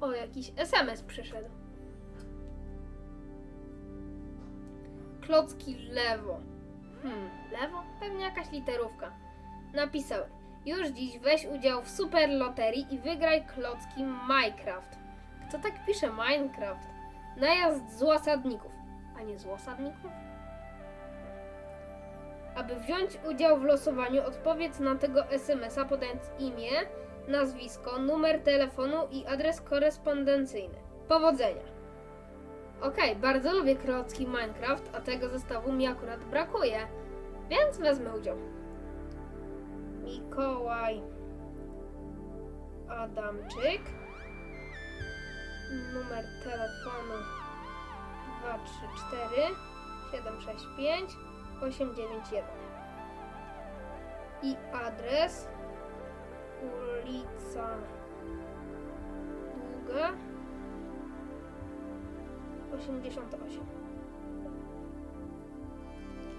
O, jakiś SMS przyszedł. Klocki lewo. Hmm, lewo? Pewnie jakaś literówka. Napisał. Już dziś weź udział w super loterii i wygraj klocki Minecraft. Kto tak pisze Minecraft? Najazd z łasadników. A nie z łasadników? Aby wziąć udział w losowaniu, odpowiedz na tego SMS-a podając imię, nazwisko, numer telefonu i adres korespondencyjny. Powodzenia! Okej, bardzo lubię klocki Minecraft, a tego zestawu mi akurat brakuje, więc wezmę udział. Mikołaj Adamczyk. Numer telefonu 234 765 891 i adres ulica Długa 88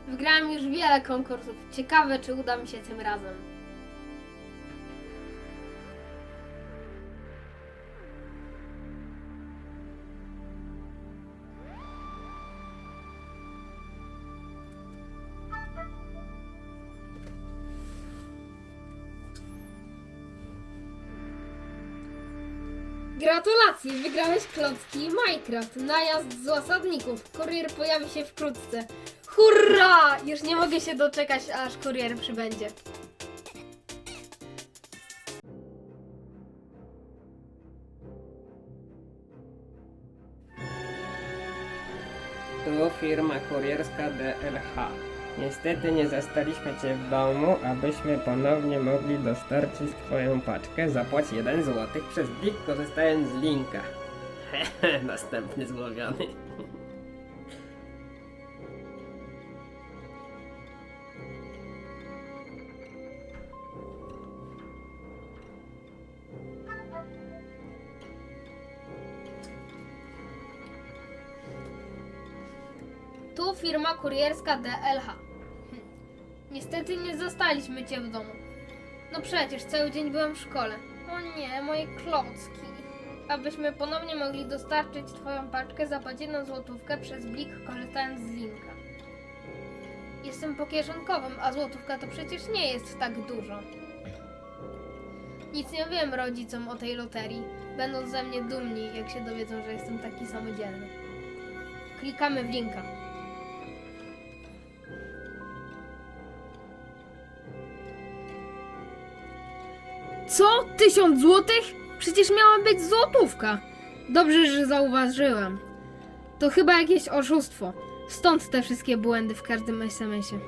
Wygrałam już wiele konkursów. Ciekawe, czy uda mi się tym razem. Gratulacje! Wygrałeś klocki Minecraft. Najazd z osadników. Kurier pojawi się wkrótce. Hurra! Już nie mogę się doczekać, aż kurier przybędzie. Tu firma kurierska DLH. Niestety nie zastaliśmy Cię w domu, abyśmy ponownie mogli dostarczyć Twoją paczkę. Zapłać 1 zł przez blik korzystając z linka. Następny złowiony. Firma kurierska DLH. Hm. Niestety nie zastaliśmy cię w domu. No przecież cały dzień byłem w szkole. O nie, moje klocki. Abyśmy ponownie mogli dostarczyć twoją paczkę, zapłać jedną złotówkę przez blik korzystając z linka. Jestem po kieszonkowym, a złotówka to przecież nie jest tak dużo. Nic nie wiem rodzicom o tej loterii. Będą ze mnie dumni, jak się dowiedzą, że jestem taki samodzielny. Klikamy w linka. Co? Tysiąc złotych? Przecież miała być złotówka. Dobrze, że zauważyłam. To chyba jakieś oszustwo. Stąd te wszystkie błędy w każdym SMS-ie.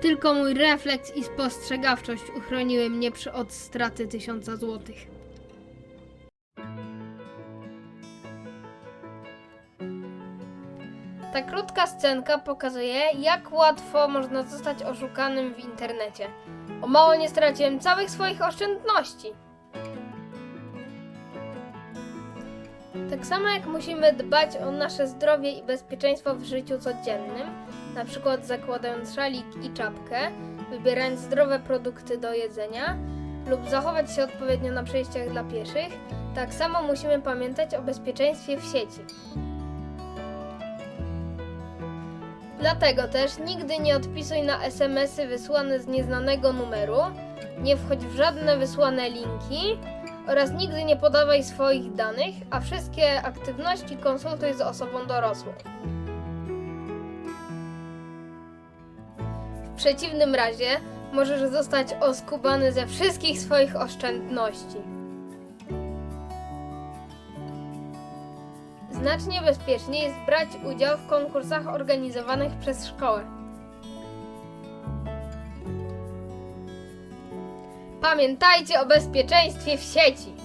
Tylko mój refleks i spostrzegawczość uchroniły mnie od straty tysiąca złotych. Ta krótka scenka pokazuje, jak łatwo można zostać oszukanym w internecie. O mało nie straciłem całych swoich oszczędności. Tak samo jak musimy dbać o nasze zdrowie i bezpieczeństwo w życiu codziennym, na przykład zakładając szalik i czapkę, wybierając zdrowe produkty do jedzenia lub zachować się odpowiednio na przejściach dla pieszych, tak samo musimy pamiętać o bezpieczeństwie w sieci. Dlatego też nigdy nie odpisuj na SMS-y wysłane z nieznanego numeru, nie wchodź w żadne wysłane linki oraz nigdy nie podawaj swoich danych, a wszystkie aktywności konsultuj z osobą dorosłą. W przeciwnym razie możesz zostać oskubany ze wszystkich swoich oszczędności. Znacznie bezpieczniej jest brać udział w konkursach organizowanych przez szkołę. Pamiętajcie o bezpieczeństwie w sieci.